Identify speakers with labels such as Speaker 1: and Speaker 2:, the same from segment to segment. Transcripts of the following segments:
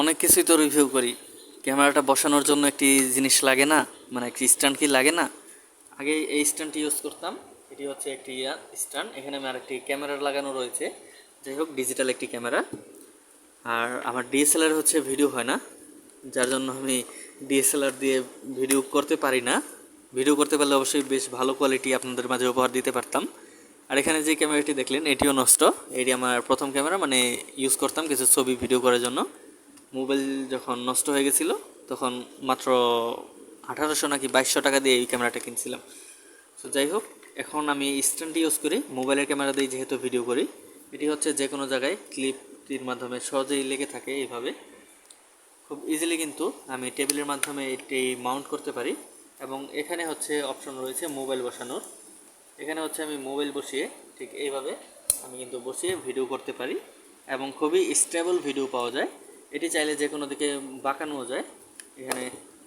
Speaker 1: অনেক কিছুই তো রিভিউ করি। ক্যামেরাটা বসানোর জন্য একটি জিনিস লাগে না মানে একটি স্ট্যান্ড কি লাগে না? আগে এই স্ট্যান্ডটি ইউজ করতাম, এটি হচ্ছে একটি স্ট্যান্ড এখানে আমার আরেকটি ক্যামেরা লাগানো রয়েছে। যাই হোক ডিজিটাল একটি ক্যামেরা। আর আমার ডিএসএলআর হচ্ছে ভিডিও হয় না, যার জন্য আমি ডিএসএলআর দিয়ে ভিডিও করতে পারি না। ভিডিও করতে পারলে অবশ্যই বেশ ভালো কোয়ালিটি আপনাদের মাঝে উপহার দিতে পারতাম। আর এখানে যে ক্যামেরাটি দেখলেন, এটিও নষ্ট। এটি আমার প্রথম ক্যামেরা মানে ইউজ করতাম কিছু ছবি ভিডিও করার জন্য। মোবাইল যখন নষ্ট হয়ে গেছিল, তখন মাত্র আঠারোশো নাকি বাইশশো টাকা দিয়ে এই ক্যামেরাটা কিনছিলাম। তো যাই হোক, এখন আমি স্ট্যান্ডটি ইউজ করি, মোবাইলের ক্যামেরা দিয়ে যেহেতু ভিডিও করি। এটি হচ্ছে যে কোনো জায়গায় ক্লিপটির মাধ্যমে সহজেই লেগে থাকে এইভাবে। খুব ইজিলি কিন্তু আমি টেবিলের মাধ্যমে এটি মাউন্ট করতে পারি এবং এখানে হচ্ছে অপশন রয়েছে মোবাইল বসানোর। এখানে হচ্ছে আমি মোবাইল বসিয়ে ঠিক এইভাবে আমি কিন্তু বসিয়ে ভিডিও করতে পারি এবং খুবই স্টেবল ভিডিও পাওয়া যায়। এটি চাইলে যে কোনো দিকে বাঁকানো যায়। এখানে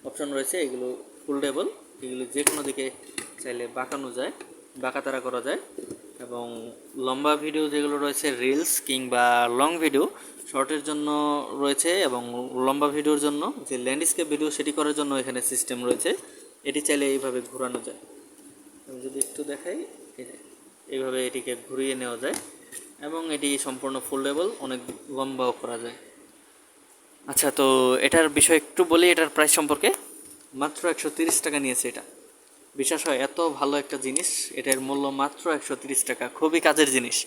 Speaker 1: অপশন রয়েছে, এগুলো ফোল্ডেবল এগুলো যে কোনো দিকে চাইলে বাঁকানো যায় বাঁকাতারা করা যায়। এবং লম্বা ভিডিও যেগুলো রয়েছে রিলস কিংবা লং ভিডিও শর্টের জন্য রয়েছে এবং লম্বা ভিডিওর জন্য, যে ল্যান্ডস্কেপ ভিডিও সেটি করার জন্য এখানে সিস্টেম রয়েছে। এটি চাইলে এইভাবে ঘোরানো যায়। আমি যদি একটু দেখাই, এই এইভাবে এটিকে ঘুরিয়ে নেওয়া যায়। এবং এটি সম্পূর্ণ ফোল্ডেবল অনেক লম্বাও করা যায়। আচ্ছা তো এটার বিষয় একটু বলি, এটার প্রাইস সম্পর্কে। মাত্র একশো তিরিশ টাকা নিয়েছে এটা। বিশ্বাস হয়, এত ভালো একটা জিনিস, এটার মূল্য মাত্র একশো তিরিশ টাকা। খুবই কাজের জিনিস।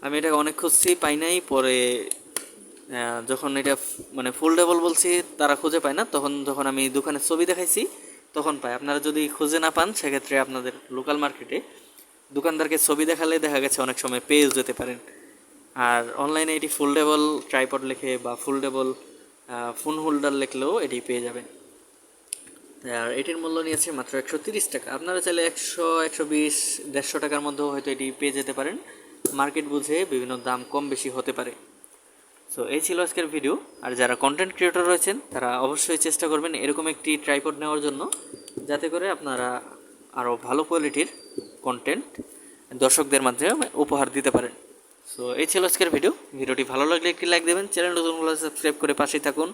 Speaker 1: আমি এটা অনেক খুঁজছি, পাই নাই, পরে যখন এটা মানে ফোল্ডেবল বলছি, তারা খুঁজে পায় না। তখন, যখন আমি দোকানে ছবি দেখাইছি, তখন পাই আপনারা যদি খুঁজে না পান, সেক্ষেত্রে আপনাদের লোকাল মার্কেটে দোকানদারকে ছবি দেখালে দেখা গেছে, অনেক সময় পেয়েও যেতে পারেন। আর অনলাইনে এটি ফোল্ডেবল ট্রাইপড লেখে বা ফোল্ডেবল ফোন হোল্ডার লিখলেও এটি পেয়ে যাবেন। আর এটির মূল্য নিয়েছে মাত্র একশো তিরিশ টাকা। আপনারা চাইলে একশো একশো বিশ, দেড়শো টাকার মধ্যেও হয়তো এটি পেয়ে যেতে পারেন। মার্কেট বুঝে বিভিন্ন দাম কম বেশি হতে পারে। সো এই ছিল আজকের ভিডিও আর যারা কন্টেন্ট ক্রিয়েটর রয়েছেন, তারা অবশ্যই চেষ্টা করবেন এরকম একটি ট্রাইপড নেওয়ার জন্য, যাতে করে আপনারা আরও ভালো কোয়ালিটির কন্টেন্ট দর্শকদের মাধ্যমে উপহার দিতে পারেন। সো এই ছিল আজকের ভিডিও ভিডিওটি ভালো লাগলে একটি লাইক দেবেন। চ্যানেল নতুন হলে সাবস্ক্রাইব করে পাশেই থাকুন।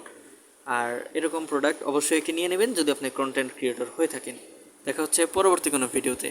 Speaker 1: আর এরকম প্রোডাক্ট অবশ্যই একে নিয়ে নেবেন যদি আপনি কন্টেন্ট ক্রিয়েটর হয়ে থাকেন। দেখা হচ্ছে পরবর্তী কোনো ভিডিওতে